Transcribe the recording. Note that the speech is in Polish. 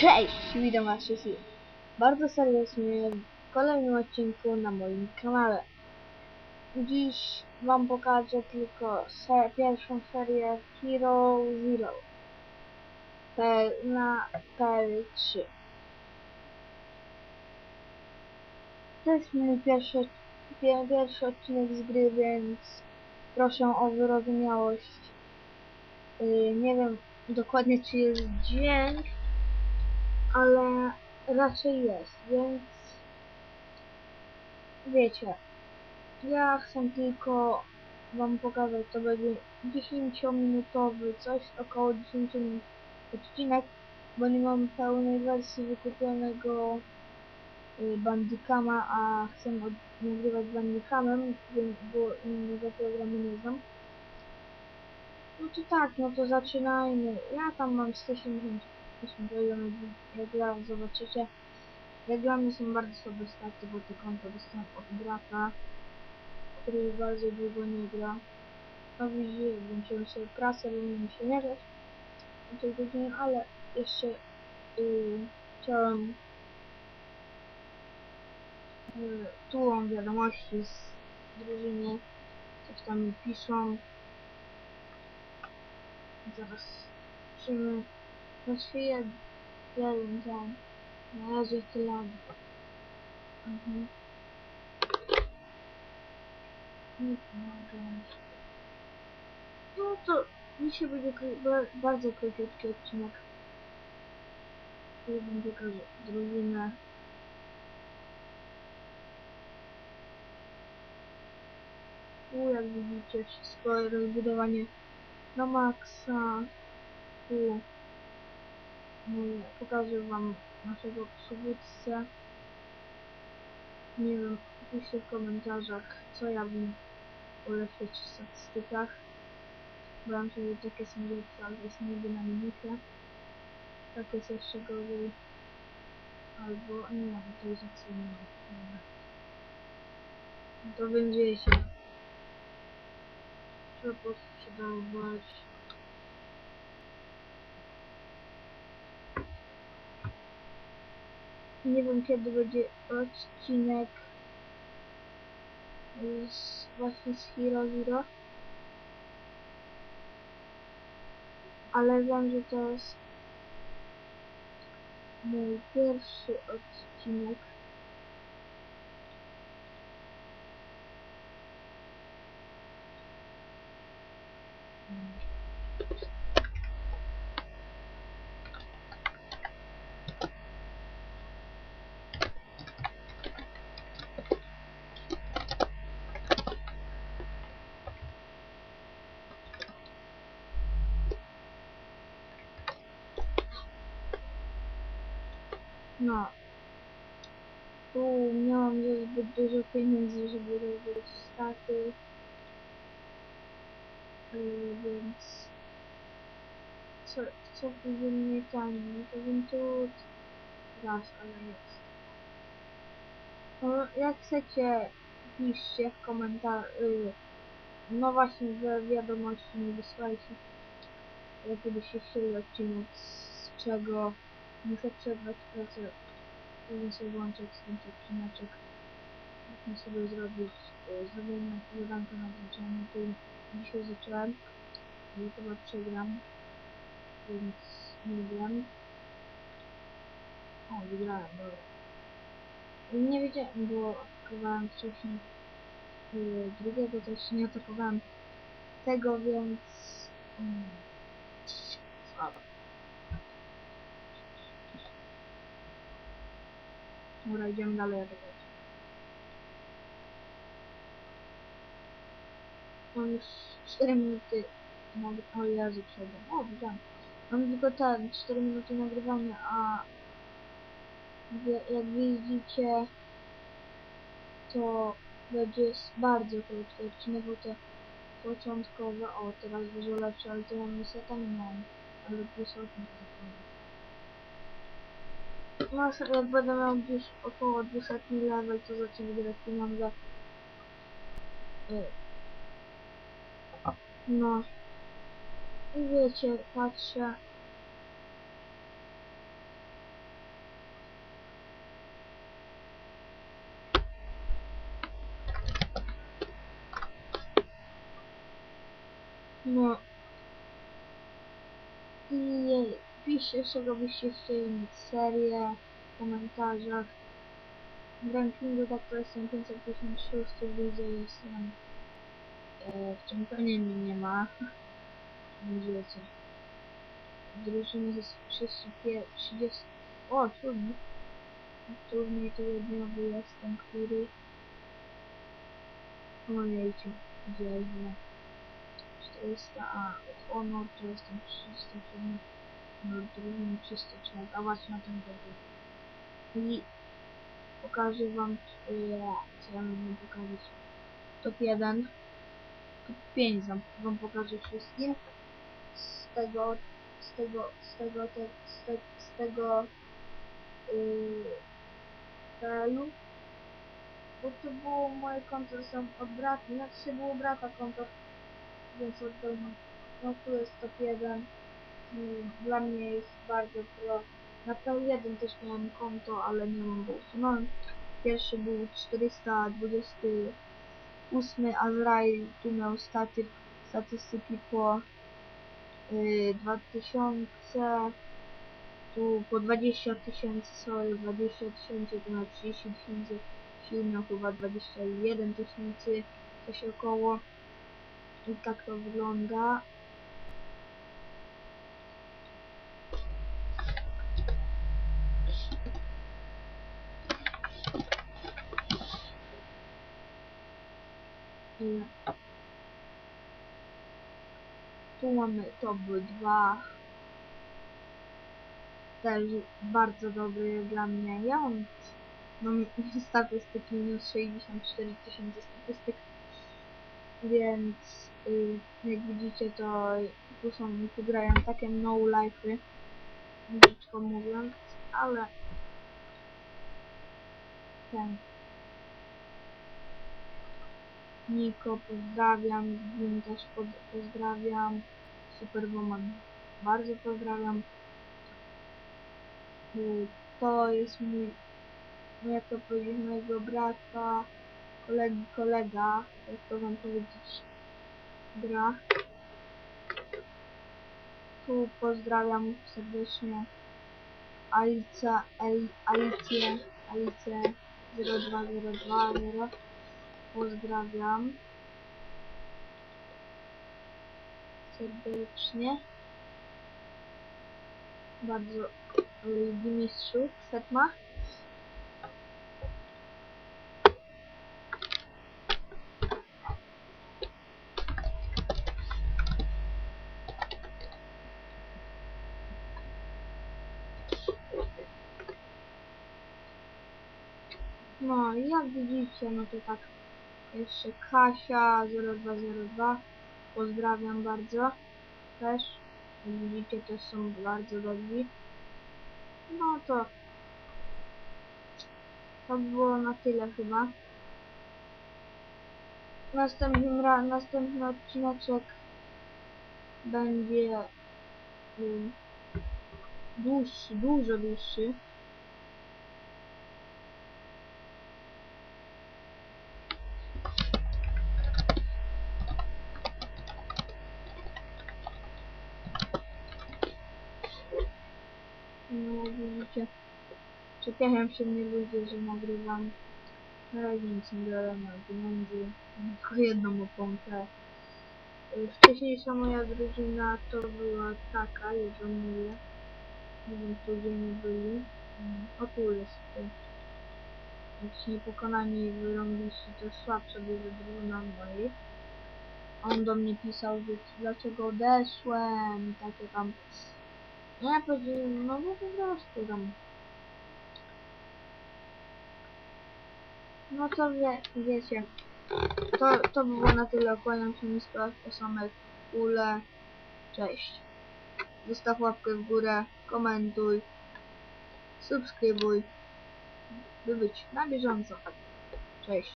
Cześć, witam was wszystkich bardzo serdecznie w kolejnym odcinku na moim kanale. Dziś wam pokażę tylko se pierwszą serię Hero Zero na PL3. To jest mój pierwszy, pie- pierwszy odcinek z gry, więc proszę o wyrozumiałość. Yy, nie wiem dokładnie czy jest dźwięk, ale raczej jest, więc wiecie, ja chcę tylko wam pokazać, to będzie 10-minutowy, coś około 10 minut odcinek, bo nie mam pełnej wersji wykupionego y, Bandicama, a chcę nagrywać Bandicamem, więc bo innego programu nie znam. No to tak, no to zaczynajmy. Ja tam mam 180 8 no regla, zobaczycie. Reglamy są bardzo słabe starty, bo te konto dostałem od brata, który bardzo długo nie gra. No widzicie, włączyłem sobie prasę, bo nie się mierzać na tej godzinie, ale jeszcze yy, chciałem yy, tułą wiadomości z drużyny, coś tam mi piszą. Zaraz przyjmę. Właściwie jeden, jeden tam. Na razie tyle. Mhm. Nie pomagam. No to dzisiaj będzie kró- ba- bardzo króciutki odcinek. Tu wam pokażę drużynę. Tu jak widzicie wszystko rozbudowanie na maksa. Tu Mm, pokażę wam naszego przywódcę. Nie wiem, piszcie w komentarzach, co ja bym ulepszyć w statystykach. Bo myślę, że takie są lepsze, ale jest niby na minusie. Tak jest jeszcze gorzej. Albo, nie wiem, to jest ocenione. To będzie się. Trzeba posprzedawać. Nie wiem kiedy będzie odcinek z, właśnie z Hero Zero. Ale wiem, że to jest mój pierwszy odcinek. No. Tu nie mam za zbyt dużo pieniędzy, żeby robić staty. Yy, więc... Co, co będzie mniej taniej? No to bym tu... Raz, ale jest. No, jak chcecie, piszcie w komentarzu. Yy, no właśnie, w wiadomości mi wysłajcie. Jaki by się chcieli odcinek, z czego muszę przerwać pracę Później sobie włączyć ten odcineczek. Muszę sobie zrobić e, zrobienie zadanka nadzwyczajne. Tu dzisiaj zacząłem. I chyba przegram. Więc nie wiem. O, wygrałem, dobra. Nie wiedziałem, bo atakowałem wcześniej yy, drugiego, to nie atakowałem tego, więc... Mm, słabo. Dobra, idziemy dalej atakować. Mam już 4 minuty. nagry- O Jezu, przegram. O, widziałem. Mam tylko ten 4 minuty nagrywania, a jak widzicie, to będzie bardzo krótki odcinek, bo te początkowe, o teraz dużo lepsze, ale to ja niestety nie mam, ale plus 8 no, sobie jak będę miał gdzieś około 200 level, to zacznę wybierać pieniądze. No. I wiecie, patrzę. No. I piszcie, czego byście chcieli mieć serię w komentarzach. W rankingu tak to jestem 556, widzę jestem e, w czempionie mnie nie ma. Widzicie. Drużyny jest 35, 30, o trudny. Turniej tygodniowy jestem, który Ojejciu, gdzie źle. 400, a od Honor to jestem 307, drugim 303, a właśnie na tym będzie. I pokażę wam, co ja mam pokazać. Top 1, top 5 wam, pokażę wszystkim. Z tego, z tego, z tego, te, z, te, z tego, yy. Bo to było moje konto są od brata, znaczy się było brata konto, więc oddał mi. No tu jest top 1. Mm, Dla mnie jest bardzo pro. Na P1 też miałem konto, ale nie mam go usunąłem. Pierwszy był 428, Azrael tu miał staty, statystyki po y, 2000, tu po 20 tysięcy, sorry, 20 tysięcy, tu na 30 tysięcy, miał chyba 21 tysięcy, coś około. I tak to wygląda. Y, Tu mamy top 2. Też bardzo dobry dla mnie. Ja mam, mam statystyki minus 64 tysiące statystyk. Więc y, jak widzicie to tu są tu grają takie no life'y. Brzydko mówiąc, ale ten Niko pozdrawiam, Zbin też pozdrawiam, Superwoman bardzo pozdrawiam. Y, To jest mój, jak to powiedzieć, mojego brata, kolegi, kolega, jak to wam powiedzieć, gra. Tu pozdrawiam serdecznie Alice, El, Alicję, Alicję 02020. Pozdrawiam serdecznie. Bardzo lubi mistrzu Setma. No jak widzicie, no to tak jeszcze Kasia 0202 pozdrawiam bardzo. Też. Jak widzicie też są bardzo dobrzy. No to to było na tyle chyba. Następnym ra następny odcineczek będzie um, dłuższy, dużo dłuższy Widzicie, czepiają się mnie ludzie, że nagrywam. Na razie nic nie biorę na pieniędzy, mam tylko jedną oponkę. Y, Wcześniejsza moja drużyna to była taka, mówię. Nie wiem, tu gdzie nie byli. Mm, O tu jest. y. Jakiś niepokonani i wyrąbiści, to słabsza duża drużyna mojej. On do mnie pisał, że dlaczego odeszłem takie tam ja powiedziałem, no bo po prostu tam. No to wie, wiecie. To, to by było na tyle. Kłaniam się nisko o samych ule. Cześć. Zostaw łapkę w górę, komentuj, subskrybuj, by być na bieżąco. Cześć.